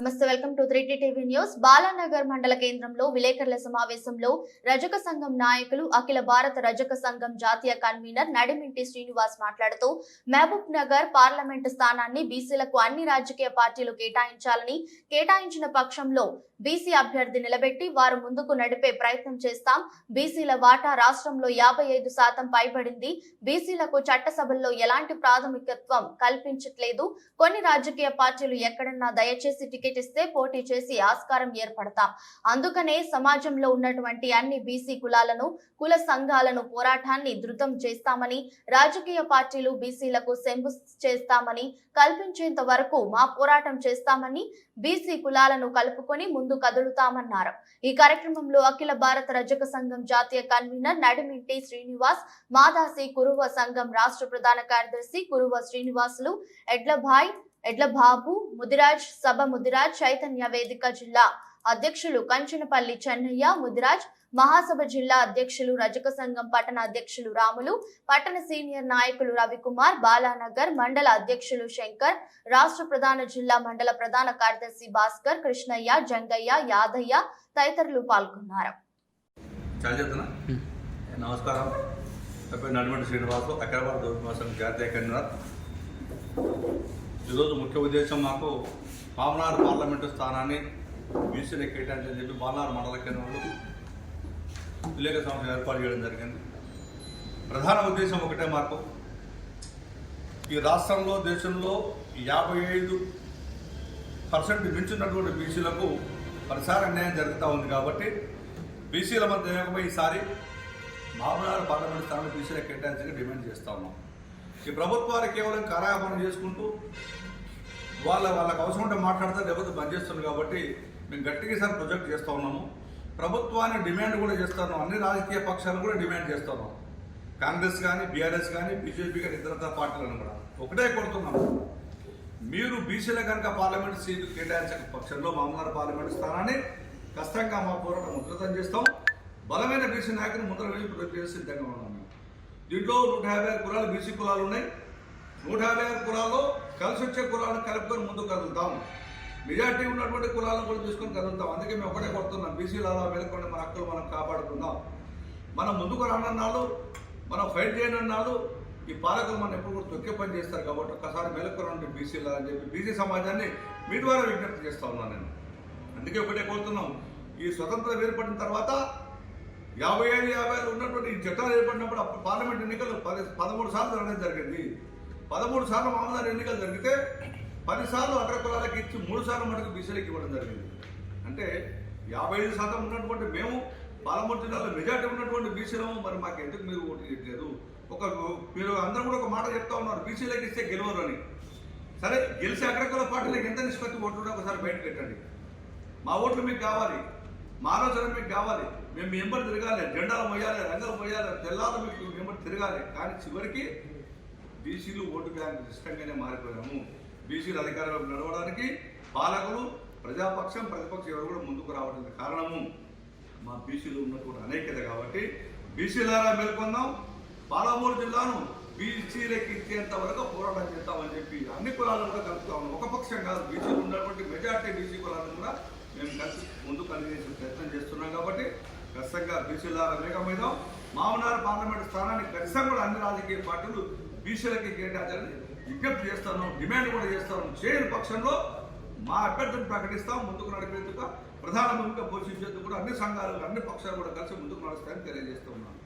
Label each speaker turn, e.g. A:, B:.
A: నమస్తే welcome to three TV news. Balanagar మండల కేంద్రంలో విలేకరుల సమావేశంలో రజక సంఘం నాయకులు అఖిల భారత రజక సంఘం జాతీయ కన్వీనర్ నడిమింటి శ్రీనివాస్ మాట్లాడుతూ మహబూబ్ నగర్ పార్లమెంట్ స్థానాన్ని బీసీలకు అన్ని రాజకీయ పార్టీలు కేటాయించాలని కేటాయించిన పక్షంలో బీసీ అభ్యర్థి నిలబెట్టి వారు ముందుకు నడిపే ప్రయత్నం చేస్తాం. బీసీల వాటా రాష్ట్రంలో యాభై ఐదు శాతం పైబడింది. బీసీలకు చట్టసభల్లో ఎలాంటి ప్రాథమికత్వం కల్పించట్లేదు. కొన్ని రాజకీయ పార్టీలు ఎక్కడన్నా దయచేసి టికెట్ ఇస్తే పోటీ చేసి ఆస్కారం ఏర్పడతాం. అందుకనే సమాజంలో ఉన్నటువంటి అన్ని బీసీ కులాలను కుల సంఘాలను పోరాటాన్ని ధృతం చేస్తామని రాజకీయ పార్టీలు బీసీలకు సెంబు చేస్తామని కల్పించేంత వరకు మా పోరాటం చేస్తామని బీసీ కులాలను కలుపుకొని ముందు కదులుతామన్నారు. ఈ కార్యక్రమంలో అఖిల భారత రజక సంఘం జాతీయ కన్వీనర్ నడిమింటి శ్రీనివాస్ మాదాసి కురువ సంఘం రాష్ట్ర ప్రధాన కార్యదర్శి కురువ శ్రీనివాసులు ఎడ్లభాయ్ ఎడ్ల బాబు ముదిరాజ్ సభ ముదిరాజ్ చైతన్య వేదిక జిల్లా అధ్యక్షులు కంచనపల్లి చెన్నయ్య ముదిరాజ్ మహాసభ జిల్లా అధ్యక్షులు రజక సంఘం పట్టణ అధ్యక్షులు రాములు పట్టణ సీనియర్ నాయకులు రవికుమార్ బాలానగర్ మండల అధ్యక్షులు శంకర్ రాష్ట్ర ప్రధాన జిల్లా మండల ప్రధాన కార్యదర్శి భాస్కర్ కృష్ణయ్య జంగయ్య యాదయ్య తదితరులు పాల్గొన్నారు.
B: నమస్కారం. శ్రీనివాసు జాతీయ కన్వీనర్ ఈరోజు ముఖ్య ఉద్దేశం మాకు పామనాడు పార్లమెంటు స్థానాన్ని బీసీలకు కేటాయించని చెప్పి బాలనాడు మండల కేంద్రంలో విలేక సంస్థ ఏర్పాటు చేయడం జరిగింది. ప్రధాన ఉద్దేశం ఒకటే మాకు. ఈ రాష్ట్రంలో దేశంలో యాభై ఐదు పర్సెంట్ మించినటువంటి బీసీలకు ప్రసార అన్యాయం జరుగుతూ ఉంది కాబట్టి బీసీల మధ్య ఈసారి మామూలు పార్లమెంట్ స్థానంలో బీసీలకు కేటాయించగా డిమాండ్ చేస్తా ఉన్నాం. ఈ ప్రభుత్వాలు కేవలం కారాపనం చేసుకుంటూ వాళ్ళ వాళ్ళకి అవసరం ఉంటే మాట్లాడితే లేకపోతే బంద్ చేస్తుంది కాబట్టి మేము గట్టిగా సార్ ప్రొజెక్ట్ చేస్తూ ఉన్నాము. ప్రభుత్వాన్ని డిమాండ్ కూడా చేస్తాను అన్ని రాజకీయ పక్షాలు కూడా డిమాండ్ చేస్తున్నాం కాంగ్రెస్ కానీ బీఆర్ఎస్ కానీ బీజేపీ కానీ ఇతరత్ర పార్టీలను కూడా. ఒకటే కోరుతున్నాము మీరు బీసీల కనుక పార్లమెంట్ సీటు కేటాయించక పక్షంలో మామూలు పార్లమెంట్ స్థానాన్ని కష్టంగా మా పోరాటం ఉధృతం చేస్తాం. బలమైన బీసీ నాయకుని ముందర వెళ్ళి ప్రొజెక్ట్ చేసి సిద్ధంగా ఉన్నాం మేము. దీంట్లో నూట యాభై ఆరు కులాలు బీసీ కులాలు ఉన్నాయి. నూట యాభై ఆరు కులాల్లో కలిసి వచ్చే కులాలను కలుపుకొని ముందుకు కదులుతాం. మెజార్టీ ఉన్నటువంటి కులాలను కూడా తీసుకొని కదులుతాం. అందుకే మేము ఒకటే కొడుతున్నాం. బీసీలు అలా మేలుకొని మన హక్కులు మనం కాపాడుకుందాం. మనం ముందుకు రానన్నాళ్ళు మనం ఫైట్ చేయనన్నాళ్ళు ఈ పాలకులు మనం ఎప్పుడు కూడా తొక్కే పని చేస్తారు కాబట్టి ఒక్కసారి మేలుకొనండి బీసీలు అని చెప్పి బీసీ సమాజాన్ని మీ ద్వారా విజ్ఞప్తి చేస్తా ఉన్నాను నేను. అందుకే ఒకటే కోరుతున్నాం. ఈ స్వతంత్రం ఏర్పడిన తర్వాత యాభై ఐదు యాభై ఆరు ఉన్నటువంటి చట్టాలు ఏర్పడినప్పుడు అప్పుడు పార్లమెంట్ ఎన్నికలు పది పదమూడు సార్లు జరగడం జరిగింది. పదమూడు సార్లు మామూలు ఎన్నికలు జరిగితే పది సార్లు అగ్ర కులాలకు ఇచ్చి మూడు సార్లు మటుకు బీసీలకు ఇవ్వడం జరిగింది. అంటే యాభై ఐదు శాతం ఉన్నటువంటి మేము పాలమూరు జిల్లాలో మెజార్టీ ఉన్నటువంటి బీసీలము. మరి మాకు ఎందుకు మీరు ఓటు చేయట్లేదు ఒక మీరు అందరూ కూడా ఒక మాట చెప్తా ఉన్నారు బీసీలకు ఇస్తే గెలవరు అని. సరే గెలిచి అగ్రకుల పార్టీలకు ఎంత నిష్పత్తి ఓట్లు ఒకసారి బయట పెట్టండి. మా ఓట్లు మీకు కావాలి. మా ఆలోచన మీకు కావాలి. మేము మీ ఎంబడి తిరగాలి. జెండాలు మొయ్యాలి రంగులు మొయ్యాలి తెల్లాలు మీకు మెంబర్ ఎంబడి తిరగాలి. కానీ చివరికి బీసీలు ఓటు బ్యాంక్ ఇష్టంగానే మారిపోయాము. బీసీలు అధికారంలో నడవడానికి పాలకులు ప్రజాపక్షం ప్రతిపక్షం ఎవరు కూడా ముందుకు రావడానికి కారణము మా బీసీలు ఉన్నటువంటి అనేకత కాబట్టి బీసీలారా మేల్కొందాం. పాలమూరు జిల్లాను బీసీలకు ఇచ్చేంత వరకు పోరాటం చేస్తామని చెప్పి అన్ని కులాలను కూడా కలుపుతా ఉన్నాం. ఒక పక్షం కాదు. బీసీలు ఉన్నటువంటి మెజార్టీ బీసీ కులాలను కూడా మేము కలిసి ముందు కలిగేసే ప్రయత్నం చేస్తున్నాం కాబట్టి ఖచ్చితంగా బీసీలారా వేగమైదాం మామనార్ పార్లమెంట్ స్థానాన్ని ఖచ్చితంగా కూడా అన్ని రాజకీయ పార్టీలు బీసీలకి కేటాయించాలని విజ్ఞప్తి చేస్తాను డిమాండ్ కూడా చేస్తాను. చేయని పక్షంలో మా అభ్యర్థిని ప్రకటిస్తాం ముందుకు నడిపేందుకు ప్రధాన భూమిక పోషించేందుకు కూడా అన్ని సంఘాలు అన్ని పక్షాలు కూడా కలిసి ముందుకు నడుస్తాయని తెలియజేస్తున్నాను